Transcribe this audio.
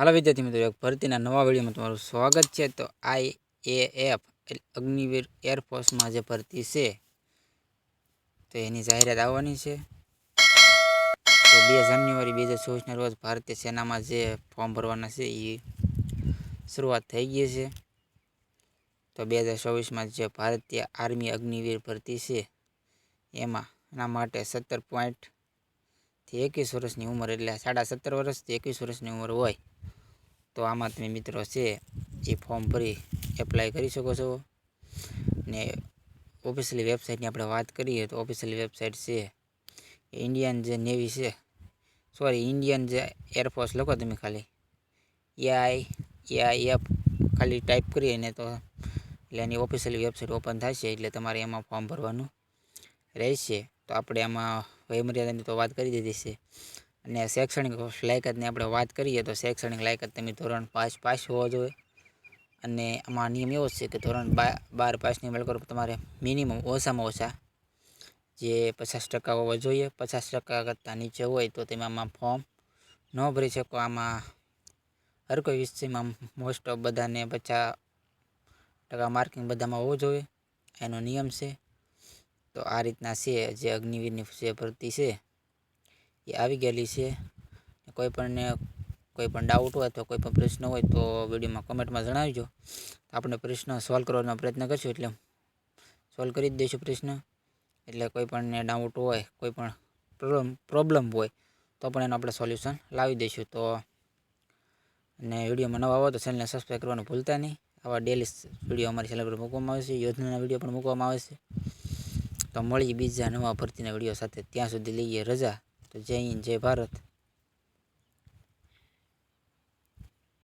હાલો વિદ્યાર્થી મિત્રો, એક ભરતીના નવા વિડીયોમાં તમારું સ્વાગત છે. તો આઈ એ એફ અગ્નિવીર એરફોર્સમાં જે ભરતી છે, તો એની જાહેરાત આવવાની છે. તો બે જાન્યુઆરી બે હજાર ચોવીસના રોજ ભારતીય સેનામાં જે ફોર્મ ભરવાના છે એ શરૂઆત થઈ ગઈ છે. તો બે હજાર ચોવીસમાં જે ભારતીય આર્મી અગ્નિવીર ભરતી છે, એમાં એના માટે સત્તર પોઈન્ટથી એકવીસ વર્ષની ઉંમર, એટલે સાડા સત્તર વર્ષથી એકવીસ વર્ષની ઉંમર હોય. તો આમાં તમે મિત્રો છે એ ફોર્મ ભરી એપ્લાય કરી શકો છો. ને ઓફિશિયલી વેબસાઇટની આપણે વાત કરીએ તો ઓફિશિયલી વેબસાઇટ છે ઇન્ડિયન જે નેવી છે સોરી ઇન્ડિયન જે એરફોર્સ લખો તમે ખાલી. A I A I F ખાલી ટાઈપ કરીએ ને તો એટલે એની ઓફિશિયલી વેબસાઇટ ઓપન થશે એટલે તમારે એમાં ફોર્મ ભરવાનું રહેશે. તો આપણે આમાં વયમર્યાદાની તો વાત કરી દીધી છે. અને શૈક્ષણિક લાયકાતની આપણે વાત કરીએ તો શૈક્ષણિક લાયકાત તમે ધોરણ પાંચ પાસ હોવો જોઈએ. અને આમાં નિયમ એવો છે કે ધોરણ બાર પાસની મેળ તમારે મિનિમમ ઓછામાં ઓછા જે પચાસ ટકા હોવા જોઈએ. પચાસ ટકા કરતાં નીચે હોય તો તમે આમાં ફોર્મ ન ભરી શકો. આમાં હર કોઈ વિષયમાં મોસ્ટ ઓફ બધાને પચાસ ટકા માર્કિંગ બધામાં હોવું જોઈએ. એનો નિયમ છે. તો આ રીતના છે. જે અગ્નિવીરની જે ભરતી છે એ આવી ગયેલી છે. કોઈ પણને કોઈ પણ ડાઉટ હોય તો કોઈ પણ પ્રશ્ન હોય તો વિડીયોમાં કોમેન્ટમાં જણાવજો. આપણે પ્રશ્ન સોલ્વ કરવાનો પ્રયત્ન કરશું એટલે સોલ્વ કરી જ દઈશું પ્રશ્ન. એટલે કોઈ પણને ડાઉટ હોય, કોઈ પણ પ્રોબ્લેમ પ્રોબ્લેમ હોય તો પણ એનું આપણે સોલ્યુશન લાવી દઈશું. તો અને વિડીયોમાં નવા આવો તો ચેનલને સબસ્ક્રાઈબ કરવાનું ભૂલતા નહીં. આવા ડેલી વીડિયો અમારી ચેનલ પર મૂકવામાં આવે છે. યોજનાના વીડિયો પણ મૂકવામાં આવે છે. તો મળીએ બીજા નવા ભરતીના વીડિયો સાથે. ત્યાં સુધી લઈએ રજા. તો જય હિન્દ જય ભારત.